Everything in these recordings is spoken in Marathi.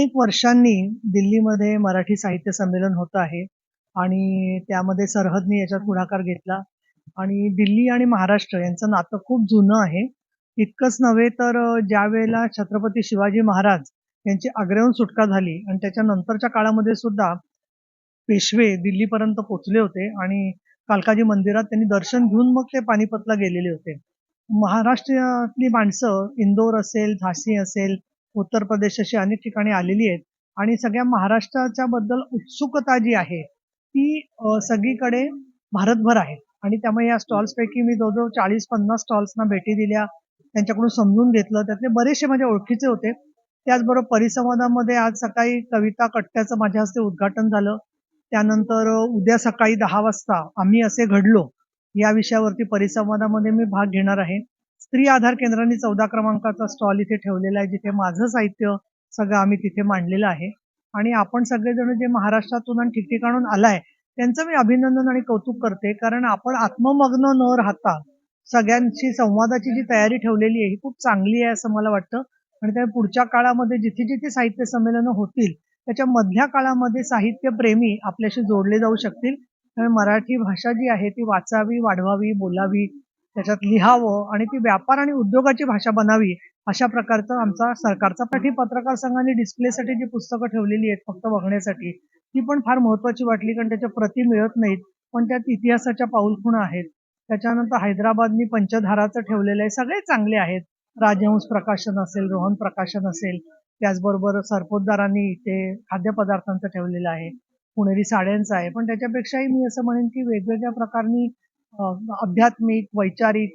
अनेक वर्षांनी दिल्लीमध्ये मराठी साहित्य संमेलन होत आहे आणि त्यामध्ये सरहदने याच्यात पुढाकार घेतला. आणि दिल्ली आणि महाराष्ट्र यांचं नातं खूप जुनं आहे. इतकंच नव्हे तर ज्या वेळेला छत्रपती शिवाजी महाराज यांची आग्र्याहून सुटका झाली आणि त्याच्यानंतरच्या काळामध्ये सुद्धा पेशवे दिल्लीपर्यंत पोचले होते आणि कालकाजी मंदिरात त्यांनी दर्शन घेऊन मग ते पानिपतला गेलेले होते. महाराष्ट्रातली माणसं इंदोर असेल झाशी असेल उत्तर प्रदेश अशी अनेक ठिकाणी आलेली आहेत. आणि सगळ्या महाराष्ट्राच्या बद्दल उत्सुकता जी आहे ती सगळीकडे भारतभर आहे. आणि त्यामुळे या स्टॉल्सपैकी मी जवळजवळ चाळीस पन्नास स्टॉल्सना भेटी दिल्या त्यांच्याकडून समजून घेतलं. त्यातले बरेचसे माझ्या ओळखीचे होते. त्याचबरोबर परिसंवादामध्ये आज सकाळी कविता कट्ट्याचं माझ्या हस्ते उद्घाटन झालं. त्यानंतर उद्या सकाळी दहा वाजता आम्ही असे घडलो. या विषयावरती परिसंवादामध्ये मी भाग घेणार आहे. स्त्री आधार केंद्राने चौदा क्रमांकाचा स्टॉल इथे ठेवलेला आहे जिथे माझं साहित्य सगळं आम्ही तिथे मांडलेलं आहे. आणि आपण सगळेजण जे महाराष्ट्रातून आणि ठिकठिकाणून आलाय त्यांचं मी अभिनंदन आणि कौतुक करते. कारण आपण आत्ममग्न न राहता सगळ्यांशी संवादाची जी तयारी ठेवलेली आहे ही खूप चांगली आहे असं मला वाटतं. आणि त्या पुढच्या काळामध्ये जिथे जिथे साहित्य संमेलनं होतील त्याच्या मधल्या काळामध्ये साहित्य प्रेमी आपल्याशी जोडले जाऊ शकतील. त्यामुळे मराठी भाषा जी आहे ती वाचावी वाढवावी बोलावी त्याच्यात लिहावं आणि ती व्यापार आणि उद्योगाची भाषा बनावी अशा प्रकारचं आमचा सरकारचा पाठी पत्रकार संघाने डिस्प्लेसाठी जी पुस्तकं ठेवलेली आहेत फक्त बघण्यासाठी ती पण फार महत्वाची वाटली कारण त्याच्या प्रती मिळत नाहीत पण त्यात इतिहासाच्या पाऊलखुणा आहेत. त्याच्यानंतर हैदराबादनी पंचधाराचं ठेवलेलं आहे सगळे चांगले आहेत. राजहंस प्रकाशन असेल रोहन प्रकाशन असेल त्याचबरोबर सरपोतदारांनी इथे खाद्यपदार्थांचं ठेवलेलं आहे. पुणेरी साड्यांचं आहे पण त्याच्यापेक्षाही मी असं म्हणेन की वेगवेगळ्या प्रकारनी आध्यात्मिक वैचारिक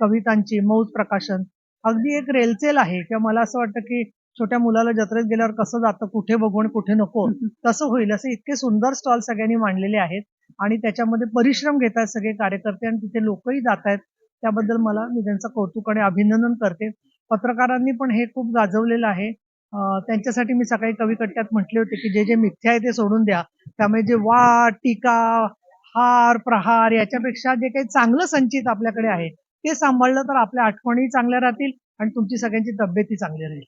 कवितांची मौज प्रकाशन अगदी एक रेलचेल आहे. किंवा मला असं वाटतं की छोट्या मुलाला जत्रेत गेल्यावर कसं जातं कुठे बघू आणि कुठे नको तसं होईल. असे इतके सुंदर स्टॉल सगळ्यांनी मांडलेले आहेत. आणि त्याच्यामध्ये परिश्रम घेत आहेत सगळे कार्यकर्ते आणि तिथे लोकही जात आहेत. त्याबद्दल मला मी त्यांचं कौतुक आणि अभिनंदन करते. पत्रकारांनी पण हे खूप गाजवलेलं आहे. त्यांच्यासाठी मी सकाळी कवी कट्ट्यात म्हटले होते की जे जे मिथ्या आहे ते सोडून द्या. त्यामुळे जे वाद टीका हार प्रहार याच्यापेक्षा जे काही चांगलं संचित आपल्याकडे आहे ते सांभाळलं तर आपल्या आठवणी चांगल्या राहतील आणि तुमची सगळ्यांची तब्येतही चांगली राहील.